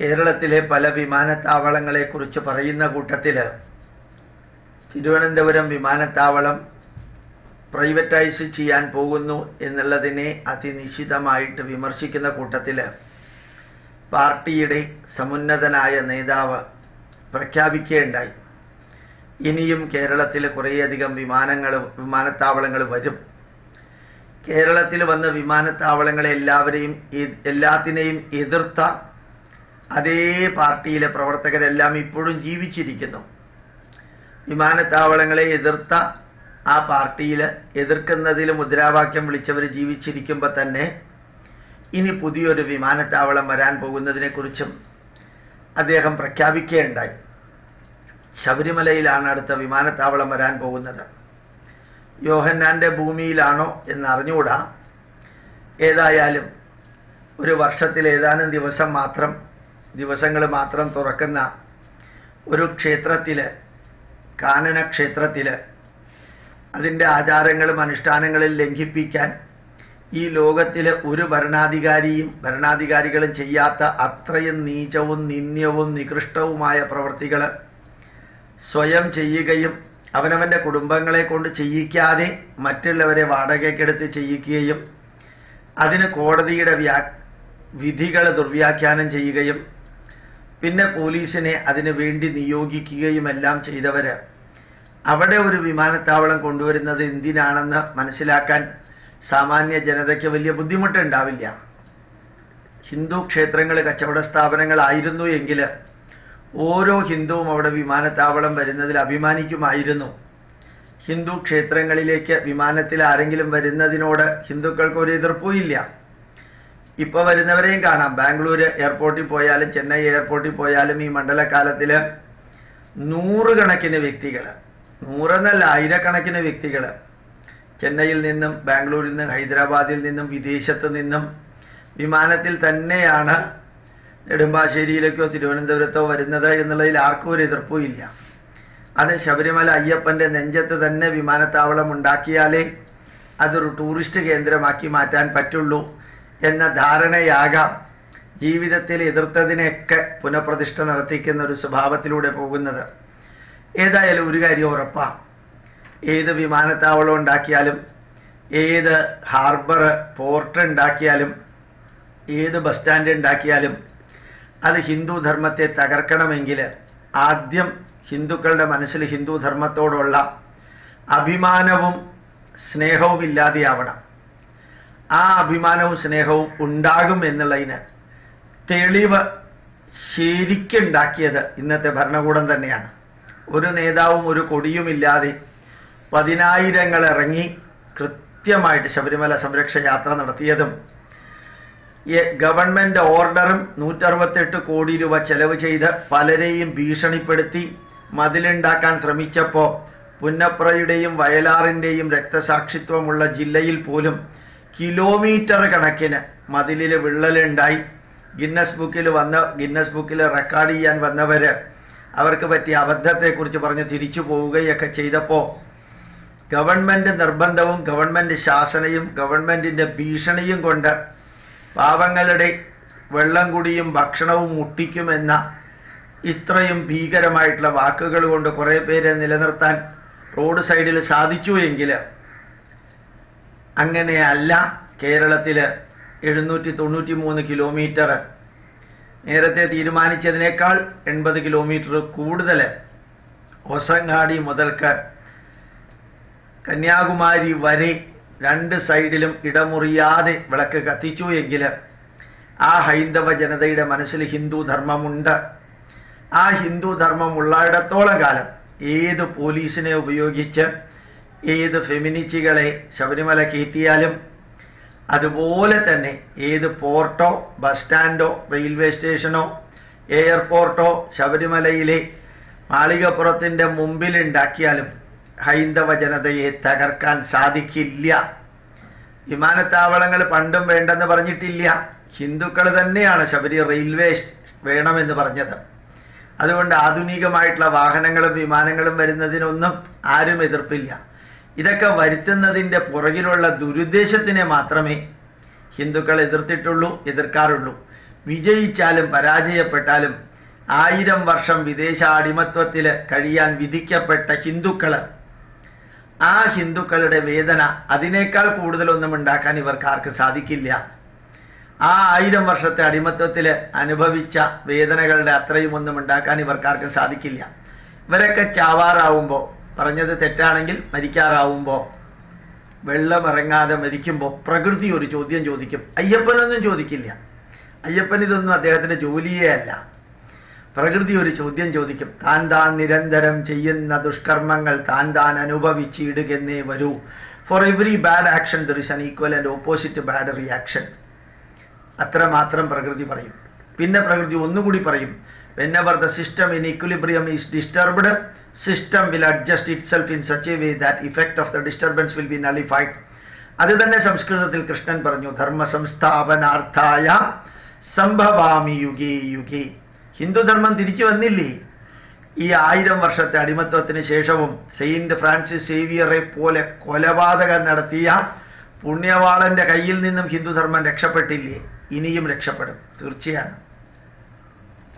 കേരളത്തിലെ പല വിമാനത്താവളങ്ങളെ കുറിച്ച് പറയുന്ന കൂട്ടത്തിൽ തിരുവനന്തപുരം വിമാനത്താവളം പ്രൈവറ്റൈസ് ചെയ്യാൻ പോകുന്നു എന്നുള്ളതിനെ അതിനിശ്ചിതമായിട്ട് വിമർശിക്കുന്ന കൂട്ടത്തിൽ പാർട്ടിയുടെ സമുന്നതനായ നേതാവ് പ്രഖ്യാപിക്കുകയുണ്ടായി. ഇനിയും കേരളത്തിൽ കുറേയധികം വിമാനങ്ങൾ വിമാനത്താവളങ്ങൾ വരും. കേരളത്തിൽ വന്ന വിമാനത്താവളങ്ങളെ എല്ലാവരെയും എല്ലാത്തിനെയും എതിർത്ത അതേ പാർട്ടിയിലെ പ്രവർത്തകരെല്ലാം ഇപ്പോഴും ജീവിച്ചിരിക്കുന്നു. വിമാനത്താവളങ്ങളെ എതിർത്ത ആ പാർട്ടിയിൽ എതിർക്കുന്നതിൽ മുദ്രാവാക്യം വിളിച്ചവർ ജീവിച്ചിരിക്കുമ്പോൾ തന്നെ ഇനി പുതിയൊരു വിമാനത്താവളം വരാൻ പോകുന്നതിനെക്കുറിച്ചും അദ്ദേഹം പ്രഖ്യാപിക്കുകയുണ്ടായി. ശബരിമലയിലാണ് അടുത്ത വിമാനത്താവളം വരാൻ പോകുന്നത്. യോഹന്നാന്റെ ഭൂമിയിലാണോ എന്നറിഞ്ഞുകൂടാ. ഏതായാലും ഒരു വർഷത്തിൽ ഏതാനും ദിവസം മാത്രം ദിവസങ്ങൾ മാത്രം തുറക്കുന്ന ഒരു ക്ഷേത്രത്തിൽ കാനന ക്ഷേത്രത്തിൽ അതിന്റെ ആചാരങ്ങളും അനുഷ്ഠാനങ്ങളും ലംഘിപ്പിക്കാൻ ഈ ലോകത്തിലെ ഒരു ഭരണാധികാരിയും ഭരണാധികാരികളും ചെയ്യാത്ത അത്രയും നീചവും നിന്ദ്യവും നികൃഷ്ടവുമായ പ്രവൃത്തികൾ സ്വയം ചെയ്യുകയും അവനവന്റെ കുടുംബങ്ങളെ കൊണ്ട് ചെയ്യിക്കാതെ മറ്റുള്ളവരെ വാടകയ്ക്കെടുത്ത് ചെയ്യിക്കുകയും അതിന് കോടതിയുടെ വിധികൾ ദുർവ്യാഖ്യാനം ചെയ്യുകയും പിന്നെ പോലീസിനെ അതിനു വേണ്ടി നിയോഗിക്കുകയുമെല്ലാം ചെയ്തവര്. അവിടെ ഒരു വിമാനത്താവളം കൊണ്ടുവരുന്നത് എന്തിനാണെന്ന് മനസ്സിലാക്കാൻ സാമാന്യ ജനതയ്ക്ക് വലിയ ബുദ്ധിമുട്ടുണ്ടാവില്ല. ഹിന്ദു ക്ഷേത്രങ്ങൾ കച്ചവട സ്ഥാപനങ്ങളായിരുന്നു എങ്കിൽ ഓരോ ഹിന്ദുവും അവിടെ വിമാനത്താവളം വരുന്നതിൽ അഭിമാനിക്കുമായിരുന്നു. ഹിന്ദു ക്ഷേത്രങ്ങളിലേക്ക് വിമാനത്തിൽ ആരെങ്കിലും വരുന്നതിനോട് ഹിന്ദുക്കൾക്ക് ഒരു എതിർപ്പുമില്ല ഇപ്പൊ വരുന്നവരെയും കാണാം. ബാംഗ്ലൂര് എയർപോർട്ടിൽ പോയാലും ചെന്നൈ എയർപോർട്ടിൽ പോയാലും ഈ മണ്ഡലകാലത്തിൽ നൂറുകണക്കിന് വ്യക്തികൾ നൂറെന്നല്ല ആയിരക്കണക്കിന് വ്യക്തികൾ ചെന്നൈയിൽ നിന്നും ബാംഗ്ലൂരിൽ നിന്നും ഹൈദരാബാദിൽ നിന്നും വിദേശത്ത് നിന്നും വിമാനത്തിൽ തന്നെയാണ് നെടുമ്പാശ്ശേരിയിലേക്കോ തിരുവനന്തപുരത്തോ വരുന്നത് എന്നുള്ളതിൽ ആർക്കും ഒരു എതിർപ്പുമില്ല അത് ശബരിമല അയ്യപ്പന്റെ നെഞ്ചത്ത് തന്നെ വിമാനത്താവളം ഉണ്ടാക്കിയാലേ അതൊരു ടൂറിസ്റ്റ് കേന്ദ്രമാക്കി മാറ്റാൻ പറ്റുള്ളൂ. എന്ന ധാരണയാകാം ജീവിതത്തിൽ എതിർത്തതിനെയൊക്കെ പുനഃപ്രതിഷ്ഠ നടത്തിക്കുന്ന ഒരു സ്വഭാവത്തിലൂടെ പോകുന്നത്. ഏതായാലും ഒരു കാര്യം ഉറപ്പാ. ഏത് വിമാനത്താവളം ഉണ്ടാക്കിയാലും ഏത് ഹാർബർ പോർട്ട് ഉണ്ടാക്കിയാലും ഏത് ബസ് സ്റ്റാൻഡ് ഉണ്ടാക്കിയാലും അത് ഹിന്ദുധർമ്മത്തെ തകർക്കണമെങ്കിൽ ആദ്യം ഹിന്ദുക്കളുടെ മനസ്സിൽ ഹിന്ദു ധർമ്മത്തോടുള്ള അഭിമാനവും സ്നേഹവും ഇല്ലാതെയാവണം ആ അഭിമാനവും സ്നേഹവും ഉണ്ടാകും എന്നുള്ളതിന് തെളിവ് ശരിക്കുണ്ടാക്കിയത് ഇന്നത്തെ ഭരണകൂടം തന്നെയാണ്. ഒരു നേതാവും ഒരു കൊടിയുമില്ലാതെ പതിനായിരങ്ങൾ ഇറങ്ങി കൃത്യമായിട്ട് ശബരിമല സംരക്ഷ യാത്ര നടത്തിയതും ഗവൺമെന്റ് ഓർഡറും നൂറ്ററുപത്തെട്ട് കോടി രൂപ ചെലവ് ചെയ്ത് പലരെയും ഭീഷണിപ്പെടുത്തി മതിലുണ്ടാക്കാൻ ശ്രമിച്ചപ്പോൾ പുന്നപ്രയുടെയും വയലാറിന്റെയും രക്തസാക്ഷിത്വമുള്ള ജില്ലയിൽ പോലും കിലോമീറ്റർ കണക്കിന് മതിലിൽ വിള്ളലുണ്ടായി. ഗിന്നസ് ബുക്കിൽ വന്ന ഗിന്നസ് ബുക്കിൽ റെക്കോർഡ് ചെയ്യാൻ വന്നവർ അവർക്ക് പറ്റിയ അബദ്ധത്തെക്കുറിച്ച് പറഞ്ഞ് തിരിച്ചു പോവുകയൊക്കെ ചെയ്തപ്പോൾ ഗവൺമെന്റ് നിർബന്ധവും ഗവൺമെന്റ് ശാസനയും ഗവൺമെന്റിന്റെ ഭീഷണിയും കൊണ്ട് പാവങ്ങളുടെ വെള്ളം കുടിയും ഭക്ഷണവും മുട്ടിക്കുമെന്ന ഇത്രയും ഭീകരമായിട്ടുള്ള വാക്കുകൾ കൊണ്ട് കുറേ പേരെ നിലനിർത്താൻ റോഡ് സൈഡിൽ സാധിച്ചു എങ്കിൽ അങ്ങനെയല്ല കേരളത്തിൽ എഴുന്നൂറ്റി തൊണ്ണൂറ്റി മൂന്ന് കിലോമീറ്റർ നേരത്തെ തീരുമാനിച്ചതിനേക്കാൾ എൺപത് കിലോമീറ്റർ കൂടുതൽ ഹൊസങ്ങാടി മുതൽക്ക്. കന്യാകുമാരി വരെ രണ്ട് സൈഡിലും ഇടമുറിയാതെ വിളക്ക് കത്തിച്ചു എങ്കിൽ ആ ഹൈന്ദവ ജനതയുടെ മനസ്സിൽ ഹിന്ദു ധർമ്മമുണ്ട്. ആ ഹിന്ദു ധർമ്മം ഉള്ളിടത്തോളം കാലം ഏത് പോലീസിനെ ഉപയോഗിച്ച് ഏത് ഫെമിനിറ്റികളെ ശബരിമല കയറ്റിയാലും അതുപോലെ തന്നെ ഏത് പോർട്ടോ ബസ് സ്റ്റാൻഡോ റെയിൽവേ സ്റ്റേഷനോ എയർപോർട്ടോ ശബരിമലയിലെ മാളികപ്പുറത്തിന്റെ മുമ്പിൽ ഉണ്ടാക്കിയാലും ഹൈന്ദവ ജനതയെ തകർക്കാൻ സാധിക്കില്ല. വിമാനത്താവളങ്ങൾ പണ്ടും വേണ്ടെന്ന് പറഞ്ഞിട്ടില്ല. ഹിന്ദുക്കൾ തന്നെയാണ് ശബരി റെയിൽവേ വേണമെന്ന് പറഞ്ഞത്. അതുകൊണ്ട് ആധുനികമായിട്ടുള്ള വാഹനങ്ങളും വിമാനങ്ങളും വരുന്നതിനൊന്നും ആരും എതിർപ്പില്ല. ഇതൊക്കെ വരുത്തുന്നതിന്റെ പുറകിലുള്ള ദുരുദ്ദേശത്തിനെ മാത്രമേ ഹിന്ദുക്കൾ എതിർത്തിട്ടുള്ളൂ എതിർക്കാറുള്ളൂ. വിജയിച്ചാലും പരാജയപ്പെട്ടാലും ആയിരം വർഷം വിദേശ അടിമത്വത്തിൽ കഴിയാൻ വിധിക്കപ്പെട്ട ഹിന്ദുക്കൾ ആ ഹിന്ദുക്കളുടെ വേദന അതിനേക്കാൾ കൂടുതലൊന്നും ഉണ്ടാക്കാൻ ഇവർക്ക് ആർക്ക് സാധിക്കില്ല. ആ ആയിരം വർഷത്തെ അടിമത്വത്തിൽ അനുഭവിച്ച വേദനകളുടെ അത്രയും ഒന്നും ഉണ്ടാക്കാൻ ഇവർക്കാർക്കും സാധിക്കില്ല. ഇവരൊക്കെ ചാവാറാവുമ്പോൾ പറഞ്ഞത് തെറ്റാണെങ്കിൽ മരിക്കാറാവുമ്പോൾ വെള്ളമിറങ്ങാതെ മരിക്കുമ്പോൾ പ്രകൃതി ഒരു ചോദ്യം ചോദിക്കും. അയ്യപ്പനൊന്നും ചോദിക്കില്ല. അയ്യപ്പൻ ഇതൊന്നും അദ്ദേഹത്തിന്റെ ജോലിയേ അല്ല. പ്രകൃതി ഒരു ചോദ്യം ചോദിക്കും. താൻ താൻ നിരന്തരം ചെയ്യുന്ന ദുഷ്കർമ്മങ്ങൾ താൻ താൻ അനുഭവിച്ചിടുകെന്നേ വരൂ. For every bad action there is an equal and opposite bad reaction അത്രമാത്രം പ്രകൃതി പറയും. പിന്നെ പ്രകൃതി ഒന്നുകൂടി പറയും. Whenever the system in equilibrium is disturbed system will adjust itself in such a way that effect of the disturbance will be nullified അത് തന്നെ സംസ്കൃതത്തിൽ കൃഷ്ണൻ പറഞ്ഞു ധർമ്മ സംസ്ഥാപനാർത്ഥായ സംഭവാമി യുഗേ യുഗേ. ഹിന്ദുധർമ്മം തിരിച്ചു വന്നില്ലേ? ഈ ആയിരം വർഷത്തെ അടിമത്വത്തിന് ശേഷവും സെയിന്റ് ഫ്രാൻസിസ് സേവിയറെ പോലെ കൊലപാതകം നടത്തിയ പുണ്യവാളന്റെ കയ്യിൽ നിന്നും ഹിന്ദുധർമ്മം രക്ഷപ്പെട്ടില്ലേ? ഇനിയും രക്ഷപ്പെടും. തീർച്ചയാണ്.